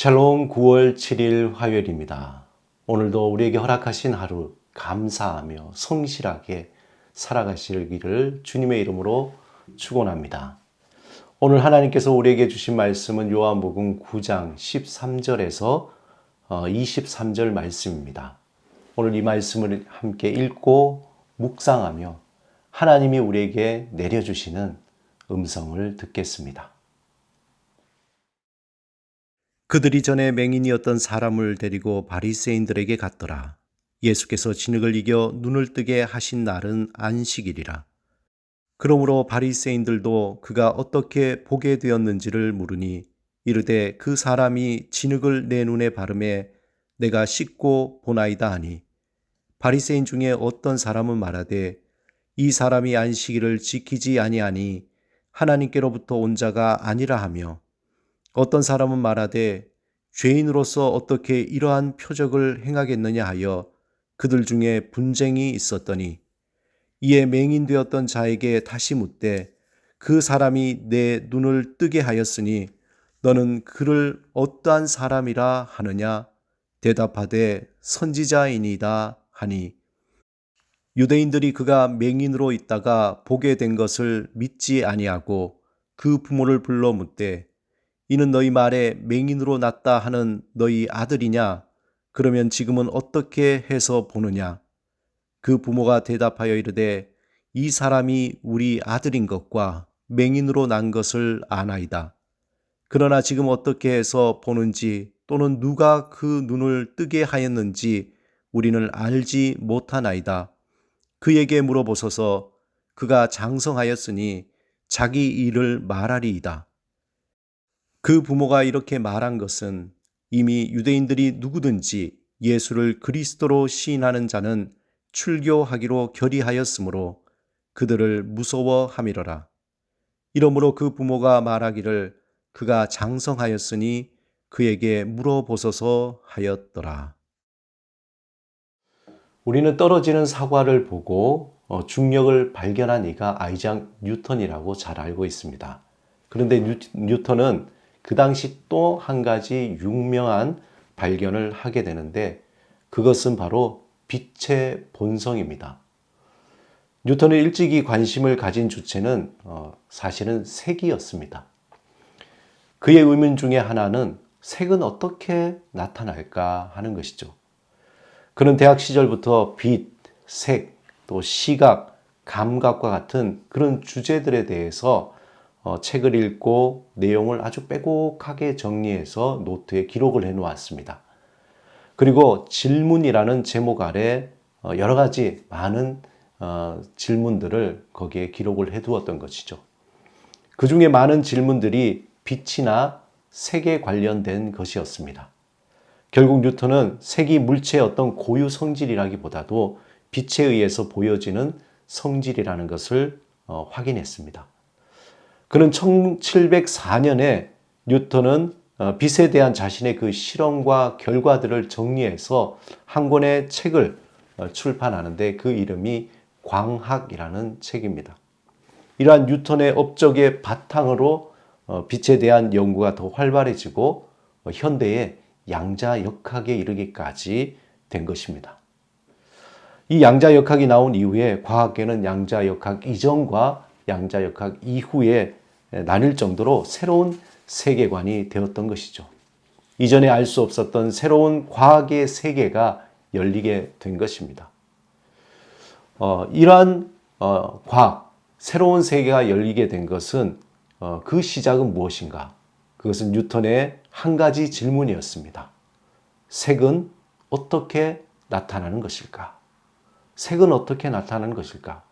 샬롬 9월 7일 화요일입니다. 오늘도 우리에게 허락하신 하루 감사하며 성실하게 살아가시기를 주님의 이름으로 축원합니다. 오늘 하나님께서 우리에게 주신 말씀은 요한복음 9장 13절에서 23절 말씀입니다. 오늘 이 말씀을 함께 읽고 묵상하며 하나님이 우리에게 내려주시는 음성을 듣겠습니다. 그들이 전에 맹인이었던 사람을 데리고 바리새인들에게 갔더라. 예수께서 진흙을 이겨 눈을 뜨게 하신 날은 안식일이라. 그러므로 바리새인들도 그가 어떻게 보게 되었는지를 물으니 이르되 그 사람이 진흙을 내 눈에 바르매 내가 씻고 보나이다 하니 바리새인 중에 어떤 사람은 말하되 이 사람이 안식일을 지키지 아니하니 하나님께로부터 온 자가 아니라 하며 어떤 사람은 말하되 죄인으로서 어떻게 이러한 표적을 행하겠느냐 하여 그들 중에 분쟁이 있었더니 이에 맹인되었던 자에게 다시 묻되 그 사람이 내 눈을 뜨게 하였으니 너는 그를 어떠한 사람이라 하느냐? 대답하되 선지자이니다 하니. 유대인들이 그가 맹인으로 있다가 보게 된 것을 믿지 아니하고 그 부모를 불러 묻되 이는 너희 말에 맹인으로 났다 하는 너희 아들이냐? 그러면 지금은 어떻게 해서 보느냐? 그 부모가 대답하여 이르되 이 사람이 우리 아들인 것과 맹인으로 난 것을 아나이다. 그러나 지금 어떻게 해서 보는지 또는 누가 그 눈을 뜨게 하였는지 우리는 알지 못하나이다. 그에게 물어보소서 그가 장성하였으니 자기 일을 말하리이다. 그 부모가 이렇게 말한 것은 이미 유대인들이 누구든지 예수를 그리스도로 시인하는 자는 출교하기로 결의하였으므로 그들을 무서워함이러라. 이러므로 그 부모가 말하기를 그가 장성하였으니 그에게 물어보소서 하였더라. 우리는 떨어지는 사과를 보고 어, 중력을 발견한 이가 아이작 뉴턴이라고 잘 알고 있습니다. 그런데 뉴턴은 그 당시 또 한 가지 유명한 발견을 하게 되는데 그것은 바로 빛의 본성입니다. 뉴턴이 일찍이 관심을 가진 주체는 어, 사실은 색이었습니다. 그의 의문 중에 하나는 색은 어떻게 나타날까 하는 것이죠. 그는 대학 시절부터 빛, 색, 또 시각, 감각과 같은 그런 주제들에 대해서 어, 책을 읽고 내용을 아주 빼곡하게 정리해서 노트에 기록을 해 놓았습니다. 그리고 질문이라는 제목 아래 어, 여러 가지 많은 어, 질문들을 거기에 기록을 해 두었던 것이죠. 그 중에 많은 질문들이 빛이나 색에 관련된 것이었습니다. 결국 뉴턴은 색이 물체의 어떤 고유 성질이라기보다도 빛에 의해서 보여지는 성질이라는 것을 확인했습니다. 그는 1704년에 뉴턴은 어, 빛에 대한 자신의 그 실험과 결과들을 정리해서 한 권의 책을 어, 출판하는데 그 이름이 광학이라는 책입니다. 이러한 뉴턴의 업적의 바탕으로 어, 빛에 대한 연구가 더 활발해지고 현대의 양자역학에 이르기까지 된 것입니다. 이 양자역학이 나온 이후에 과학계는 양자역학 이전과 양자역학 이후에 나뉠 정도로 새로운 세계관이 되었던 것이죠. 이전에 알 수 없었던 새로운 과학의 세계가 열리게 된 것입니다. 어, 이러한 어, 과학, 새로운 세계가 열리게 된 것은 어, 그 시작은 무엇인가? 그것은 뉴턴의 한 가지 질문이었습니다. 색은 어떻게 나타나는 것일까? 색은 어떻게 나타나는 것일까?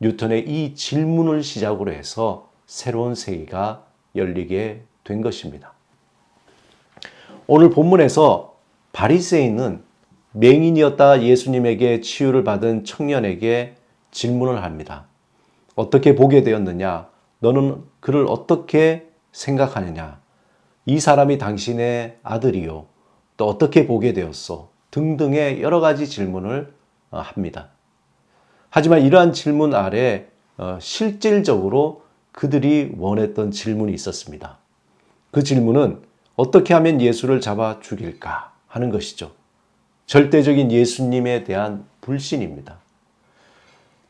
뉴턴의 이 질문을 시작으로 해서 새로운 세계가 열리게 된 것입니다. 오늘 본문에서 바리새인은 맹인이었다 예수님에게 치유를 받은 청년에게 질문을 합니다. 어떻게 보게 되었느냐? 너는 그를 어떻게 생각하느냐? 이 사람이 당신의 아들이요. 또 어떻게 보게 되었어? 등등의 여러 가지 질문을 어, 합니다. 하지만 이러한 질문 아래 어, 실질적으로 그들이 원했던 질문이 있었습니다. 그 질문은 어떻게 하면 예수를 잡아 죽일까 하는 것이죠. 절대적인 예수님에 대한 불신입니다.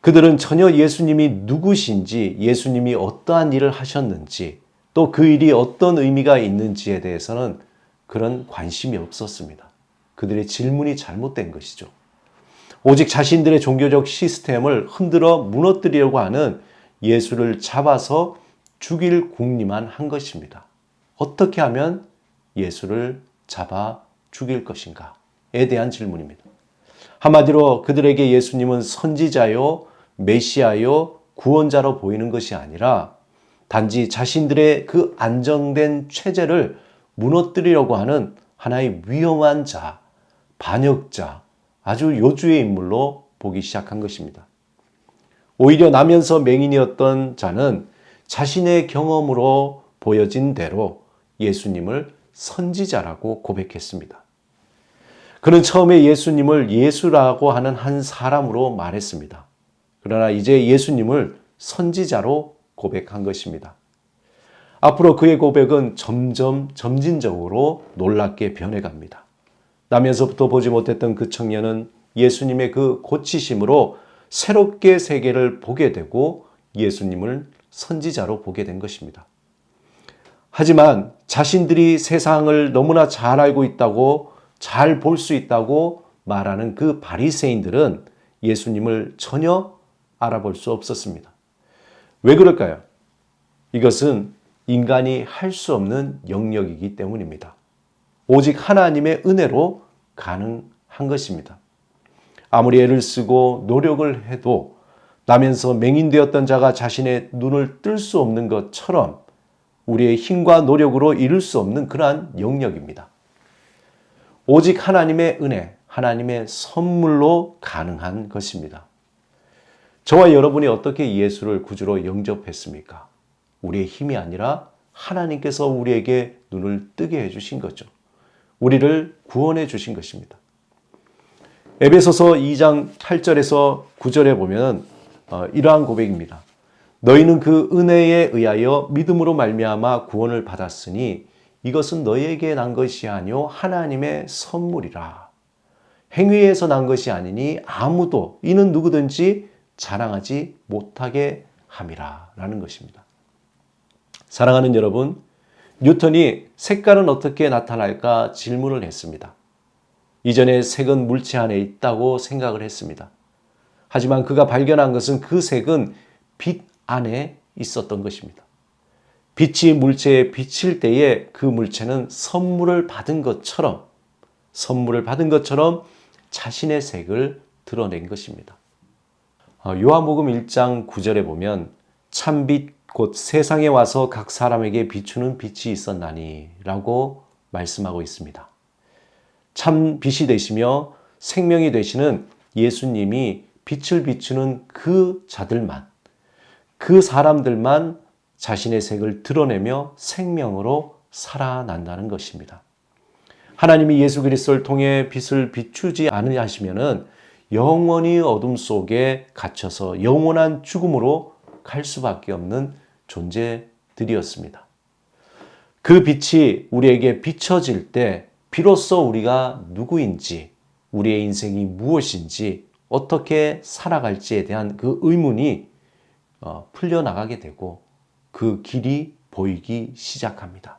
그들은 전혀 예수님이 누구신지, 예수님이 어떠한 일을 하셨는지, 또 그 일이 어떤 의미가 있는지에 대해서는 그런 관심이 없었습니다. 그들의 질문이 잘못된 것이죠. 오직 자신들의 종교적 시스템을 흔들어 무너뜨리려고 하는 예수를 잡아서 죽일 궁리만 한 것입니다. 어떻게 하면 예수를 잡아 죽일 것인가에 대한 질문입니다. 한마디로 그들에게 예수님은 선지자요, 메시아요, 구원자로 보이는 것이 아니라 단지 자신들의 그 안정된 체제를 무너뜨리려고 하는 하나의 위험한 자, 반역자, 아주 요주의 인물로 보기 시작한 것입니다. 오히려 나면서 맹인이었던 자는 자신의 경험으로 보여진 대로 예수님을 선지자라고 고백했습니다. 그는 처음에 예수님을 예수라고 하는 한 사람으로 말했습니다. 그러나 이제 예수님을 선지자로 고백한 것입니다. 앞으로 그의 고백은 점점 점진적으로 놀랍게 변해갑니다. 나면서부터 보지 못했던 그 청년은 예수님의 그 고치심으로 새롭게 세계를 보게 되고 예수님을 선지자로 보게 된 것입니다. 하지만 자신들이 세상을 너무나 잘 알고 있다고 잘 볼 수 있다고 말하는 그 바리새인들은 예수님을 전혀 알아볼 수 없었습니다. 왜 그럴까요? 이것은 인간이 할 수 없는 영역이기 때문입니다. 오직 하나님의 은혜로 가능한 것입니다. 아무리 애를 쓰고 노력을 해도 나면서 맹인되었던 자가 자신의 눈을 뜰 수 없는 것처럼 우리의 힘과 노력으로 이룰 수 없는 그러한 영역입니다. 오직 하나님의 은혜, 하나님의 선물로 가능한 것입니다. 저와 여러분이 어떻게 예수를 구주로 영접했습니까? 우리의 힘이 아니라 하나님께서 우리에게 눈을 뜨게 해주신 거죠. 우리를 구원해 주신 것입니다. 에베소서 2장 8절에서 9절에 보면 어, 이러한 고백입니다. 너희는 그 은혜에 의하여 믿음으로 말미암아 구원을 받았으니 이것은 너희에게 난 것이 아니요 하나님의 선물이라. 행위에서 난 것이 아니니 아무도 이는 누구든지 자랑하지 못하게 함이라라는 것입니다. 사랑하는 여러분, 뉴턴이 색깔은 어떻게 나타날까 질문을 했습니다. 이전에 색은 물체 안에 있다고 생각을 했습니다. 하지만 그가 발견한 것은 그 색은 빛 안에 있었던 것입니다. 빛이 물체에 비칠 때에 그 물체는 선물을 받은 것처럼 선물을 받은 것처럼 자신의 색을 드러낸 것입니다. 어, 요한복음 1장 9절에 보면 참빛 곧 세상에 와서 각 사람에게 비추는 빛이 있었나니 라고 말씀하고 있습니다. 참 빛이 되시며 생명이 되시는 예수님이 빛을 비추는 그 자들만, 그 사람들만 자신의 색을 드러내며 생명으로 살아난다는 것입니다. 하나님이 예수 그리스도를 통해 빛을 비추지 않으시면은 영원히 어둠 속에 갇혀서 영원한 죽음으로 갈 수밖에 없는 존재들이었습니다. 그 빛이 우리에게 비춰질 때 비로소 우리가 누구인지, 우리의 인생이 무엇인지, 어떻게 살아갈지에 대한 그 의문이 어, 풀려나가게 되고 그 길이 보이기 시작합니다.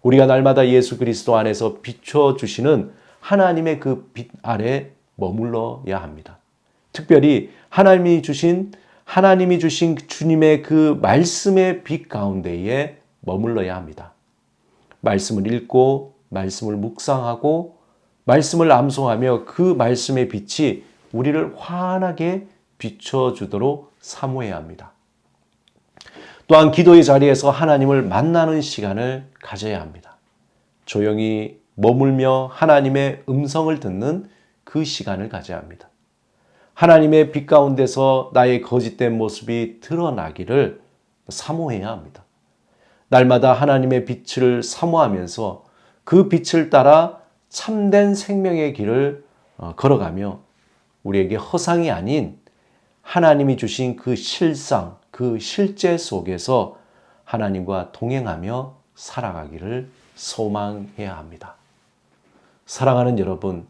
우리가 날마다 예수 그리스도 안에서 비춰주시는 하나님의 그 빛 아래 머물러야 합니다. 특별히 하나님이 주신 하나님이 주신 주님의 그 말씀의 빛 가운데에 머물러야 합니다. 말씀을 읽고 말씀을 묵상하고 말씀을 암송하며 그 말씀의 빛이 우리를 환하게 비춰주도록 사모해야 합니다. 또한 기도의 자리에서 하나님을 만나는 시간을 가져야 합니다. 조용히 머물며 하나님의 음성을 듣는 그 시간을 가져야 합니다. 하나님의 빛 가운데서 나의 거짓된 모습이 드러나기를 사모해야 합니다. 날마다 하나님의 빛을 사모하면서 그 빛을 따라 참된 생명의 길을 어, 걸어가며 우리에게 허상이 아닌 하나님이 주신 그 실상, 그 실제 속에서 하나님과 동행하며 살아가기를 소망해야 합니다. 사랑하는 여러분,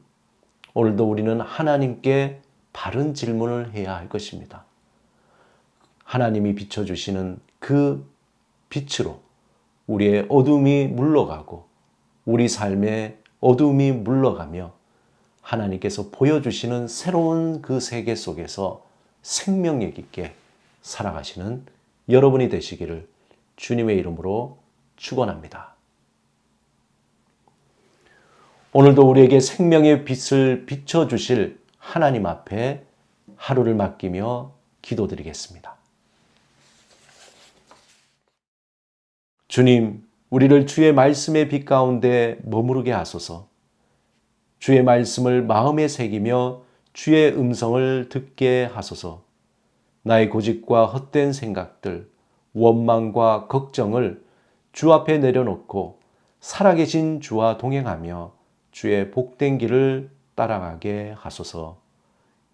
오늘도 우리는 하나님께 바른 질문을 해야 할 것입니다. 하나님이 비춰주시는 그 빛으로 우리의 어둠이 물러가고 우리 삶의 어둠이 물러가며 하나님께서 보여주시는 새로운 그 세계 속에서 생명력 있게 살아가시는 여러분이 되시기를 주님의 이름으로 축원합니다. 오늘도 우리에게 생명의 빛을 비춰 주실 하나님 앞에 하루를 맡기며 기도드리겠습니다. 주님, 우리를 주의 말씀의 빛 가운데 머무르게 하소서. 주의 말씀을 마음에 새기며 주의 음성을 듣게 하소서. 나의 고집과 헛된 생각들, 원망과 걱정을 주 앞에 내려놓고 살아계신 주와 동행하며 주의 복된 길을 따라가게 하소서.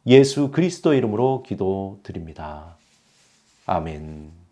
예수 그리스도 이름으로 기도드립니다. 아멘.